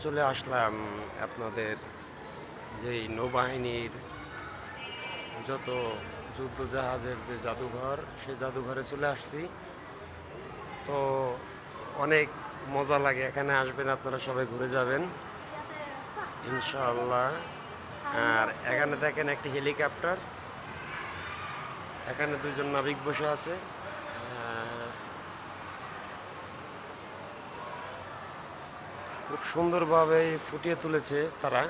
চলে আসলাম আপনাদের যেই নৌবাহিনীর যত যুদ্ধ জাহাজের যে জাদুঘর, সে জাদুঘরে চলে আসছি। তো অনেক মজা লাগে, এখানে আসবেন, আপনারা সবাই ঘুরে যাবেন। ইনশাআল্লাহ। আর এখানে দেখেন একটি হেলিকপ্টার। এখানে দুজন নাবিক বসে আছে। খুব সুন্দরভাবে ফুটিয়ে তুলেছে তারা।